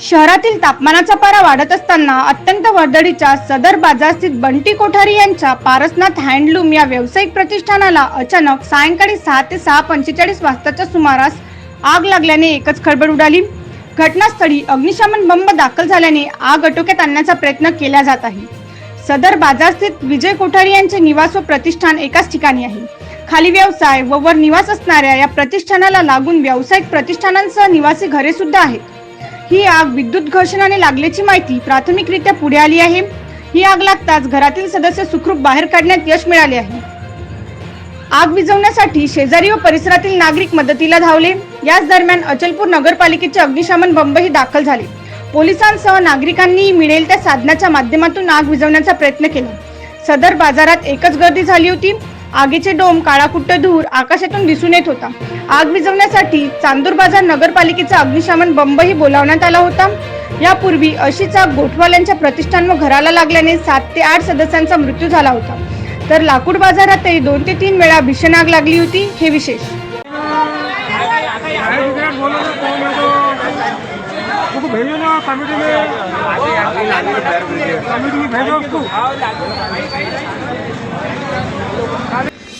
शहरातील तापमानाचा पारा वाढत असताना अत्यंत वर्दळीच्या सदर बाजारस्थित बंटी कोठारी यांच्या पारसनाथ हँडलूम या व्यावसायिक प्रतिष्ठानाला अचानक सायंकाळी सहा ते सहा पंचेचाळीस वाजताच्या सुमारास आग लागल्याने एकच खळबळ उडाली. घटनास्थळी अग्निशमन बंब दाखल झाल्याने आग आटोक्यात आणण्याचा प्रयत्न केला जात आहे. सदर बाजारस्थित विजय कोठारी यांचे निवास व प्रतिष्ठान एकाच ठिकाणी आहे. खाली व्यवसाय व वर निवास असणाऱ्या या प्रतिष्ठानाला लागून व्यावसायिक प्रतिष्ठानांसह निवासी घरे सुद्धा आहेत. ही आग विद्युत घर्षणाने लागल्याची माहिती प्राथमिकरित्या पुढे आली आहे. ही आग लागताच घरातील सदस्य सुखरूप बाहेर काढण्यात यश मिळाले आहे. आग विझवण्यासाठी शेजारी व परिसरातील नागरिक मदतीला धावले. याच दरम्यान अचलपूर नगरपालिकेचे अग्निशमन बंबही दाखल झाले. पोलिसांसह नागरिकांनी मिळेल त्या साधनाच्या माध्यमातून आग विझवण्याचा प्रयत्न केला. सदर बाजारात एकच गर्दी झाली होती. आगीचे डोम काळाकुट्ट धूर आकाशातून दिसून येत होता. आग विझवण्यासाठी चांदूर बाजार नगरपालिकेचा अग्निशमन बंबही बोलावण्यात आला होता. यापूर्वी अशीच आग गोठवाल्यांच्या प्रतिष्ठान व घराला लागल्याने सात ते आठ सदस्यांचा मृत्यू झाला होता. तर लाकूड बाजारातही दोन ते तीन वेळा भीषण आग लागली होती हे विशेष. भेजो ना कमेटी में कमेटी में भेजो उसको